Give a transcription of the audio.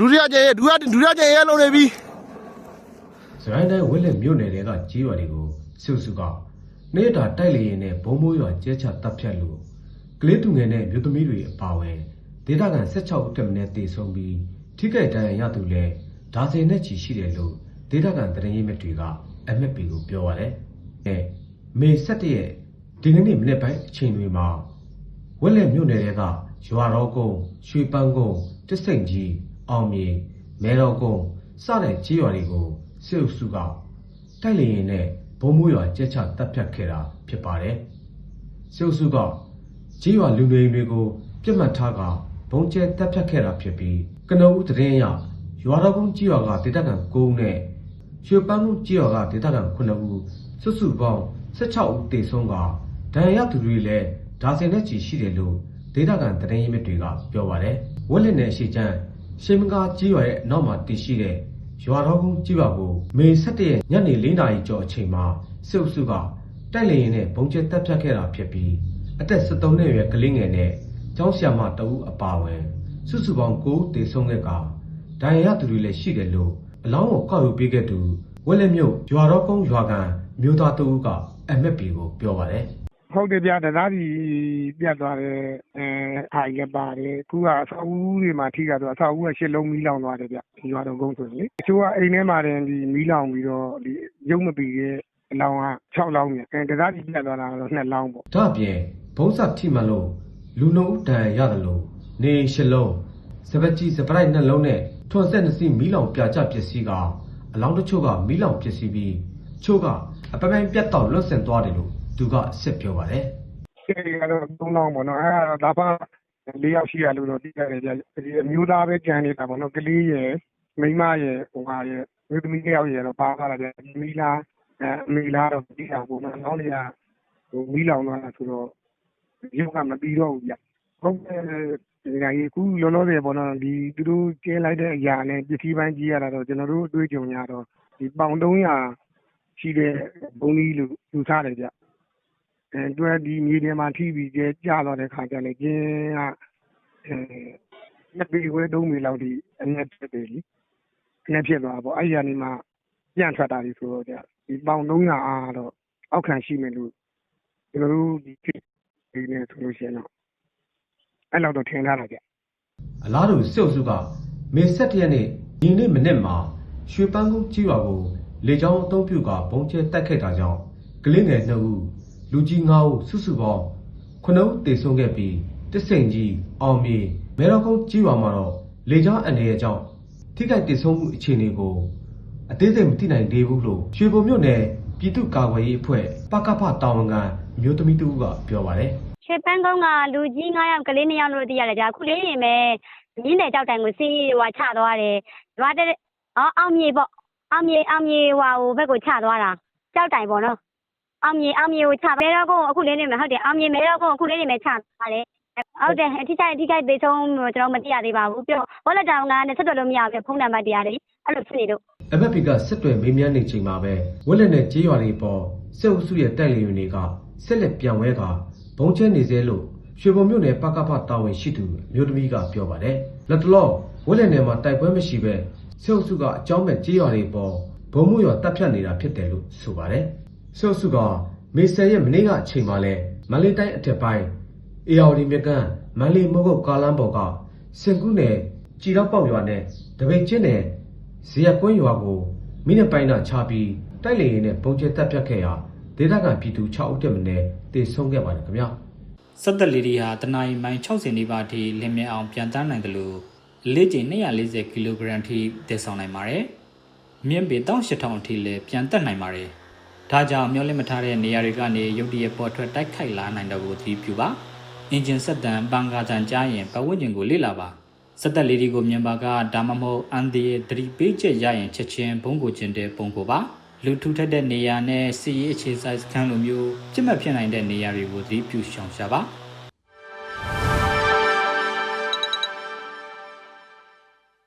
ဒုတိယကျဲဒုတိယဒုတိယကျဲရဲလုံးနေပြီစရိုင်းတိုင်းဝက်လက်မြို့နယ်တွေကကြေးရွာတွေကိုစုစုကနေ့တာတိုက်လေရင်နဲ့ဘုံမိုးရွာကျဲချတပ်ဖြတ်လို့ကလေးသူငယ်နဲ့မြို့သမီးတွေအပါအဝင်ဒေသခံ16ဦးတက်မင်းတေဆုံးပြီးထိခိုက်ဒဏ်ရာရသူလည်းဒါဇင်နဲ့ချီရှိတယ်လို့ဒေသခံသတင်းရင်းမြစ်တွေက MFP ကိုပြောပါတယ်။အဲမေ17ရက်ဒီကနေ့မနေ့ပိုင်းအချိန်တွေမှာဝက်လက်မြို့နယ်တွေကရွာတော်ကုန်းရွှေပန်းကုန်းတစ္ဆိန်ကြီး အောင်မြေမဲတော်ကုန်းစတဲ့ကြီးရွာတွေကိုစစ်အုပ်စုကတိုက်လေရင်နဲ့ဘုံမိုးရွာကျက်ချတပ်ဖြတ်ခဲ့တာဖြစ်ပါတယ်စစ်အုပ်စုကကြီးရွာလူတွေတွေကိုပြစ်မှတ်ထားကဘုံကျဲတပ်ဖြတ်ခဲ့တာဖြစ်ပြီးကနဦးသတင်းအရရွာတော်ကုန်းကြီးရွာကဒေသခံ9ဦးနဲ့ရွှေပန်းကုန်းကြီးရွာကဒေသခံ9ဦးစုစုပေါင်း16ဦးတေဆုံးကဒဏ်ရာရသူတွေလည်းဒါဇင်နဲ့ချီရှိတယ်လို့ဒေသခံသတင်းရင်းမြစ်တွေကပြောပါတယ်ဝက်လက်နယ်ရှိချမ်း ရှေမကာကြီးရွာရဲ့အနောက်မှာတည်ရှိတဲ့ရွာတော်ကုန်းကြီးရွာကိုမေ17ရက်ညနေ4နာရီကျော်အချိန်မှာစစ်အုပ်စုကတိုက်လေရင်နဲ့ဘုံကျဲတပ်ဖြတ်ခဲ့တာဖြစ်ပြီးအသက်73နှစ်အရွယ်ကလေးငယ်နဲ့ကျောင်းဆရာမတဦးအပါအဝင်စုစုပေါင်း9ဦးတေဆုံးခဲ့ကဒဏ်ရာရသူတွေလည်းရှိတယ်လို့အလောင်းကိုကောက်ယူပေးခဲ့သူဝက်လက်မြို့ရွာတော်ကုန်းရွာကန်မြို့သားတဦးက MFP ကိုပြောပါတယ် ဟုတ်တယ်ဗျတရားစီပြတ်သွားတယ်အဲဟာကြီးလည်းပါတယ် အခုက အဆောက်အဦတွေမှာ ထိတာဆိုအဆောက်အဦကရှစ်လုံးမီးလောင်သွားတယ်ဗျဒီရွာတော်ကုန်းဆိုရင်လေ တချို့က အိမ်ထဲမှာတင်ဒီမီးလောင်ပြီးတော့ဒီရုပ်မပီတဲ့အလောင်းက6လောင်းပြန်အဲတရားစီပြတ်သွားတာကတော့2လောင်းပေါ့ ဒါ့အပြင်ဘုံစထိမှန်လို့ လူနှုတ်တန်ရတယ်လို့နေရှလုံး စပက်ကြီးစပရိုက်နှလုံးနဲ့ ထွန်ဆက်နှစ်စီး မီးလောင်ပြာကျပစ္စည်းကအလောင်းတချို့က မီးလောင်ပစ္စည်းပြီးချို့က အပပိုင်း ပြတ်တော့လွတ်ဆင်သွားတယ်လို့ သူကဆက်ပြောပါတယ်အဲဒီကတော့3လောင်းပေါ့နော်အဲဒါတော့ဒါပါ၄ယောက်ရှိရလို့တော့သိရတယ်ဗျဒီအမျိုးသားပဲကြံနေတာပေါ့နော်ကလေးရယ်မိန်းမရယ်ဟိုဟာရယ်မြို့သမီးတစ်ယောက်ရယ်တော့ပါသွားတာဗျမီးလားအဲအမေလားတော့သိတာပေါ့နော်နောက်နေကဟိုမီးလောင်သွားတာဆိုတော့ရုပ်ကမပြီးတော့ဘူးဗျဟုတ်တယ်ဒီကကြီးခုလောလောဆယ်ပေါ့နော်ဒီသူတို့ကျင်းလိုက်တဲ့အရာနဲ့ပစ္စည်းပိုင်းကြီးရတာတော့ကျွန်တော်တို့အတွေ့အကြုံရတော့ဒီပေါင်300ရှိတဲ့ဘုံကြီးလို့ယူဆတယ်ဗျအဲ တွဲဒီမြေပြင်မှာထိပြီး ကျဲကျတော့တဲ့ခါကျလည်း ကျင်းကအဲနှစ်ပေခွဲ3ပေလောက်ဒီအနက်ဖြစ်တယ်လीအနက်ဖြစ်သွားပေါ့ အဲ့ဒီကနေမှ ပြန်ထွက်တာဒီဆိုတော့ဗျဒီပေါင်300အားတော့ အောက်ခံရှိမယ်လို့ ကျွန်တော်တို့ဒီဒီနေ့ဆိုလို့ရှိရင်တော့အဲ့လောက်တော့ ထင်ထားတာကြအလားတူ စစ်အုပ်စုက မေ17ရက်နေ့ ဒီနေ့မနေ့မှာ ရွှေပန်းကုန်းကြီးရွာကို လေကြောင်းအုံပြုကဘုံကျဲတက်ခဲ့တာကြောင့် ကလေးငယ်2ဦး လူကြီး9ဦးစုစုပေါင်း9ဦးတေဆုံးခဲ့ပြီးတစ္ဆိန်ကြီးအောင်မြေမဲတော်ကုန်းကြီးရွာမှာတော့လေကြောင်းအန္တရာယ်ကြောင့်ထိခိုက်တေဆုံးမှုအခြေအနေကိုအသေးစိတ်မသိနိုင်သေးဘူးလို့ရွှေဘုံမြို့နယ်ပြည်သူ့ကာကွယ်ရေးအဖွဲ့ပကဖတာဝန်ခံမျိုးသမီးတဦးကပြောပါတယ်ရွှေပန်းကုန်းကလူကြီး9ယောက်ကလေး2ယောက်လို့သိရတယ်ကြာအခုလေးရင်ပဲမြင်းတယ်ကြောက်တိုင်ကိုစီးဟိုချသွားတယ်ရွာတဲ့အော်အောင်မြေပေါ့အောင်မြေအောင်မြေဟိုဟိုဘက်ကိုချသွားတာကြောက်တိုင်ပေါ့နော် အောင်မြေအောင်မြေကိုချမဲတော့ကုန်းအခုလေးနေမယ်ဟုတ်တယ်အောင်မြေမဲတော့ကုန်းအခုလေးနေမယ်ချသွားတယ်ဟုတ်တယ်အထိချိုက်အထိချိုက်သေးဆုံးကျွန်တော်မသိရသေးပါဘူးပြောဘောလက်တောင်ကနဲ့ဆက်သွယ်လို့မရဘူးဖုန်းနံပါတ်တရားတွေအဲ့လိုဖြစ်နေလို့ MFP ကစစ်တွေမေးမြန်းနေချိန်မှာပဲဝက်လက်နဲ့ကြေးရွာတွေပေါ်စစ်အုပ်စုရဲ့တိုက်လေယာဉ်တွေကဆက်လက်ပြန်ဝဲကဘုံကျဲနေစေလို့ရွှေဘုံမြို့နယ်ပကဖတာဝန်ရှိသူမျိုးသမီးကပြောပါတယ်လက်တလောဝက်လက်နယ်မှာတိုက်ပွဲမရှိပဲစစ်အုပ်စုကအကြောင်းမဲ့ကြေးရွာတွေပေါ်ဘုံမှုရွာတပ်ဖြတ်နေတာဖြစ်တယ်လို့ဆိုပါတယ် စစ်အုပ်စုကမေဆယ်ရဲ့မနေ့ကအချိန်မှာလဲမန္တလေးတိုင်းအထက်ပိုင်းအေယာဝတီမြကန်းမန္တလေးမုတ်ကုတ်ကားလမ်းပေါ်ကစင်ကူးနယ်ကြည်တော့ပေါက်ရွာနဲ့တပိတ်ချင်းနယ်ဇေယျကွင်းရွာကိုမိနစ်ပိုင်းသာချပြီးတိုက်လေရင်နဲ့ပုံကျဲတက်ပြတ်ခဲ့ရာဒေသခံပြည်သူ6ဦးတက်မင်းနဲ့တေဆုံးခဲ့ပါတယ်ခင်ဗျာစက်သက်လီဒီဟာတနအီမိုင်60နီးပါးထိလင်းမြအောင်ပြန်တန်းနိုင်တယ်လို့အလေးချိန်240ကီလိုဂရမ်ထိတည်ဆောင်နိုင်ပါတယ်။မြင့်ပေ18000အထိလည်းပြန်တက်နိုင်ပါတယ်။ ဒါကြောင့်မျောလင့်မထားတဲ့နေရာတွေကနေရုတ်တရက်ပေါ်ထွက်တိုက်ခိုက်လာနိုင်တော့ကိုသတိပြုပါ။အင်ဂျင်ဆက်တန်ပန်ကာတန်ကြားရင်ပတ်ဝန်းကျင်ကိုလေ့လာပါ။စက်သက်လီဒီကိုမြင်ပါကဒါမှမဟုတ်အန်ဒီရဲ့သတိပေးချက်ရရင်ချက်ချင်းဘုံကိုကျင်တဲ့ပုံကိုပါ။လူထူထပ်တဲ့နေရာနဲ့စီရေးအခြေစိုက်စခန်းလိုမျိုးပြစ်မှတ်ဖြစ်နိုင်တဲ့နေရာတွေကိုသတိပြုရှောင်ရှားပါ။